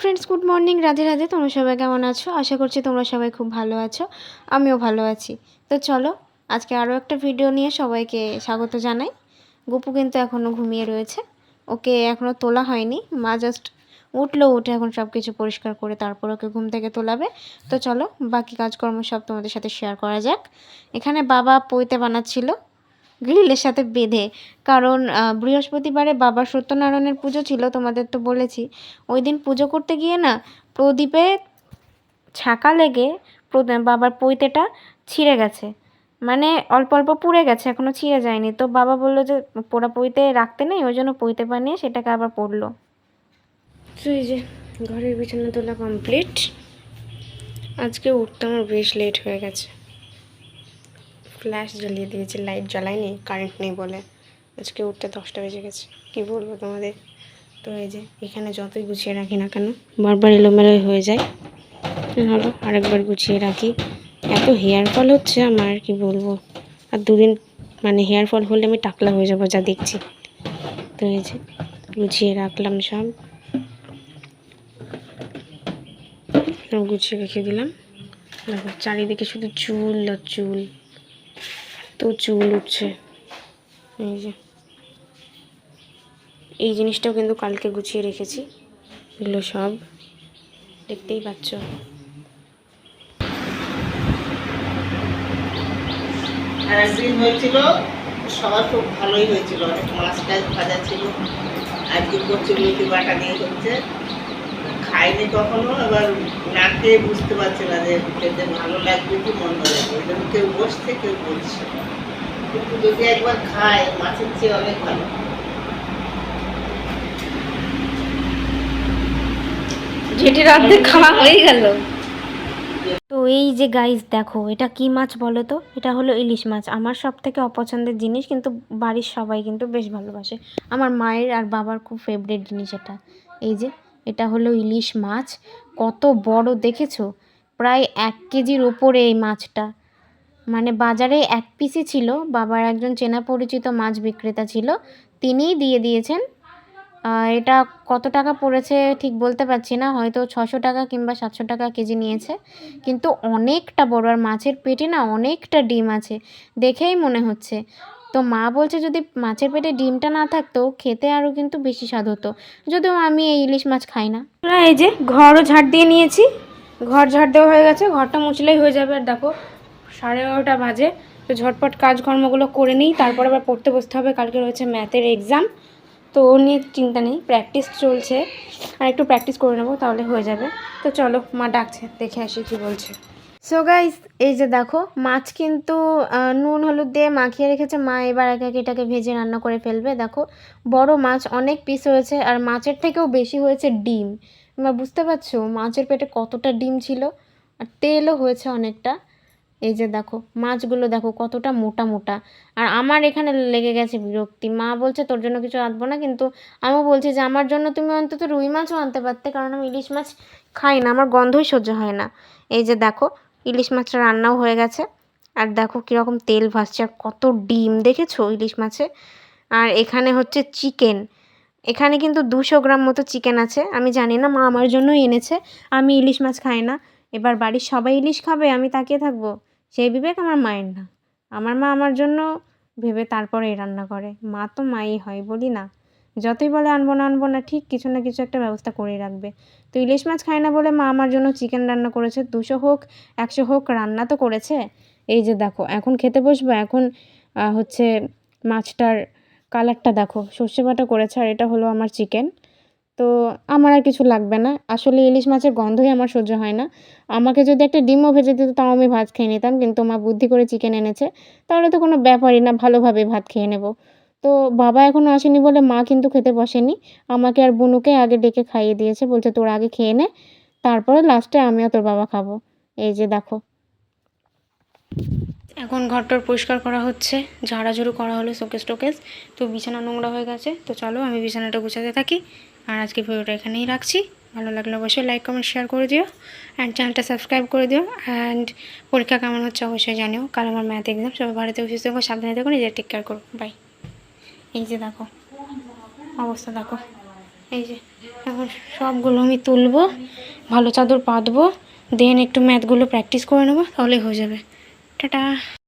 Friends good morning Radhe Radhe, তোমরা সবাই কেমন আছো? আশা করছি তোমরা সবাই খুব ভালো আছো। আমিও ভালো আছি। তো চলো, আজকে আরও একটা ভিডিও নিয়ে সবাইকে স্বাগত জানাই। গপু কিন্তু এখনও ঘুমিয়ে রয়েছে। ওকে এখনও তোলা হয়নি। মা জাস্ট উঠল, উঠে এখন সব কিছু পরিষ্কার করে তারপর ওকে ঘুম থেকে তোলাবে। তো চলো, বাকি কাজকর্ম সব তোমাদের সাথে শেয়ার করা যাক। এখানে বাবা পৈতে বানাচ্ছিল। গ্রিলের সাথে বেঁধে। কারণ বৃহস্পতিবারে বাবা সত্যনারায়ণের পুজো ছিল, তোমাদের তো বলেছি। ওই দিন পুজো করতে গিয়ে না, প্রদীপে ছাকা লেগে বাবার পৈতেটা ছিঁড়ে গেছে। মানে অল্প অল্প পুড়ে গেছে, এখনও ছিঁড়ে যায়নি। তো বাবা বলল যে, পোড়া পৈতে রাখতে নেই, ওই জন্য পৈতে বানিয়ে সেটাকে আবার পড়ল। তো এই যে, ঘরের বিছানা তোলা কমপ্লিট আজকে উঠতে আমার বেশ লেট হয়ে গেছে। ফ্ল্যাশ জ্বালিয়ে দিয়েছি লাইট জ্বালায়নি কারেন্ট নেই বলে। আজকে উঠতে দশটা বেজে গেছে। কি বলব তোমাদের? তো এই যে, এখানে যতই গুছিয়ে রাখি না কেন, বারবার এলোমেলো হয়ে যায়। হলো আরেকবার গুছিয়ে রাখি। এত হেয়ার ফল হচ্ছে আমার, কি বলব? আর দুদিন মানে হেয়ার ফল হলে আমি টাকলা হয়ে যাব যা দেখছি। তো এই যে, গুছিয়ে রাখলাম সব। গুছিয়ে রেখে দিলাম। চারিদিকে শুধু চুল আর চুল। তো চুল উঠছে। এই যে। এই জিনিসটাও কিন্তু কালকে গুছিয়ে রেখেছি। এগুলো সব দেখতেই পাচ্ছ। একদিন হয়েছিল, সবার খুব ভালোই হয়েছিল। অনেক মাছ টাছ ভাজা ছিল আজকে করছে লুচি বাটা দিয়ে হচ্ছে। খাইনি কখনো এবার না খেয়ে বুঝতে পারছে না যে খেতে ভালো লাগবে কি মন্দ লাগবে। ওই জন্য কেউ বসছে কেউ বলছে কিন্তু যদি একবার খায় মাছের চেয়ে অনেক ভালো। যেটির অর্ধেক খাওয়া হয়ে গেল। তো এই যে গাইস দেখো এটা কি মাছ বলো তো? এটা হলো ইলিশ মাছ। আমার সব থেকে অপছন্দের জিনিস কিন্তু বাড়ির সবাই কিন্তু বেশ ভালোবাসে। আমার মায়ের আর বাবার খুব ফেভারিট জিনিস এটা। এই যে এটা হলো ইলিশ মাছ। কত বড় দেখেছ? প্রায় এক কেজির ওপরে এই মাছটা। মানে বাজারে এক পিসই ছিল। বাবার একজন চেনা পরিচিত মাছ বিক্রেতা ছিল। তিনিই দিয়ে দিয়েছেন। এটা কত টাকা পড়েছে ঠিক বলতে পারছি না। হয়তো ছশো টাকা কিংবা সাতশো টাকা কেজি নিয়েছে। কিন্তু অনেকটা বড়। আর মাছের পেটে না অনেকটা ডিম আছে। দেখেই মনে হচ্ছে। তো মা বলছে যদি মাছের পেটে ডিমটা না থাকতো, খেতে আরও কিন্তু বেশি স্বাদ হতো। যদিও আমি এই ইলিশ মাছ খাই না। এই যে ঘরও ঝাড় দিয়ে নিয়েছি। ঘর ঝাড় দেওয়া হয়ে গেছে, ঘরটা মুছলেই হয়ে যাবে। আর দেখো, সাড়ে এগারোটা বাজে। তো ঝটপট কাজকর্মগুলো করে নিই, তারপর আবার পড়তে বসতে হবে। কালকে রয়েছে ম্যাথের এক্সাম তো ও নিয়ে চিন্তা নেই। প্র্যাকটিস চলছে। আর একটু প্র্যাকটিস করে নেব, তাহলে হয়ে যাবে। তো চলো, মা ডাকছে, দেখে আসি কি বলছে। সো গাইস এই যে দেখো, মাছ কিন্তু নুন, হলুদ দিয়ে মাখিয়ে রেখেছে। মা এবার একে একে এটাকে ভেজে রান্না করে ফেলবে। দেখো, বড় মাছ অনেক পিস হয়েছে, আর মাছের থেকেও বেশি হয়েছে ডিম। তোমরা বুঝতে পারছ মাছের পেটে কতটা ডিম ছিল? আর তেলও হয়েছে অনেকটা। এই যে দেখো, মাছগুলো দেখো কতটা মোটা মোটা। আর আমার এখানে লেগে গেছে বিরক্তি। মা বলছে, তোর জন্য কিছু আনব না। কিন্তু আমিও বলছি যে, আমার জন্য তুমি অন্তত রুই মাছও আনতে পারতে, কারণ আমি ইলিশ মাছ খাই না। আমার গন্ধই সহ্য হয় না। এই যে দেখো ইলিশ মাছটা রান্নাও হয়ে গেছে। আর দেখো কীরকম তেল ভাসছে আর কত ডিম, দেখেছ ইলিশ মাছে? আর এখানে হচ্ছে চিকেন। এখানে কিন্তু দুশো গ্রাম মতো চিকেন আছে। আমি জানি না, মা আমার জন্যই এনেছে। আমি ইলিশ মাছ খাই না। এবার বাড়ির সবাই ইলিশ খাবে, আমি তাকিয়ে থাকব। সেই বিবেক আমার মায়ের না। আমার মা আমার জন্য ভেবে তারপরে রান্না করে। মা তো মাই হয়, বলি না। যতই বলে আনব না আনব না, ঠিক কিছু না কিছু একটা ব্যবস্থা করেই রাখবে। তো ইলিশ মাছ খায় না বলে মা আমার জন্য চিকেন রান্না করেছে, দুশো হোক, একশো হোক, রান্না তো করেছে। এই যে দেখো, এখন খেতে বসবো, এখন হচ্ছে মাছটার কালারটা দেখো, সর্ষে বাটা করেছে আর এটা হলো আমার চিকেন তো আমার আর কিছু লাগবে না, আসলে ইলিশ মাছের গন্ধই আমার সহ্য হয় না। আমাকে যদি একটা ডিমও ভেজে দিত, তাও আমি ভাত খেয়ে নিতাম, কিন্তু মা বুদ্ধি করে চিকেন এনেছে, তাহলে তো কোনো ব্যাপারই না, ভালোভাবে ভাত খেয়ে নেব। তো বাবা এখনও আসেনি বলে মা কিন্তু খেতে বসেনি। আমাকে আর বুনুকে আগে ডেকে খাইয়ে দিয়েছে, বলছে তোর আগে খেয়ে নে, তারপরে লাস্টে আমি আর তোর বাবা খাব। এই যে দেখো। এখন ঘরটার পরিষ্কার করা হচ্ছে, ঝাড়াঝুড়ো করা হলো শোকেস টোকেস, তো বিছানা নোংরা হয়ে গেছে, তো চলো আমি বিছানাটা গুছাতে থাকি। আর আজকে ভিডিওটা এখানেই রাখছি, ভালো লাগলে অবশ্যই লাইক কমেন্ট শেয়ার করে দিও অ্যান্ড চ্যানেলটা সাবস্ক্রাইব করে দিও অ্যান্ড পরীক্ষা কেমন হচ্ছে অবশ্যই জানিও। কাল আমার ম্যাথ এক্সাম সবাই ভারতে অফিস থেকে, সাবধানে থাকো, নিজের টেক কেয়ার করো। বাই এই যে দেখো, অবস্থা দেখো। এই যে, এখন সবগুলো আমি তুলবো, ভালো চাদর পাতবো, দেন একটু ম্যাথগুলো প্র্যাকটিস করে নেব তাহলে হয়ে যাবে। টাটা।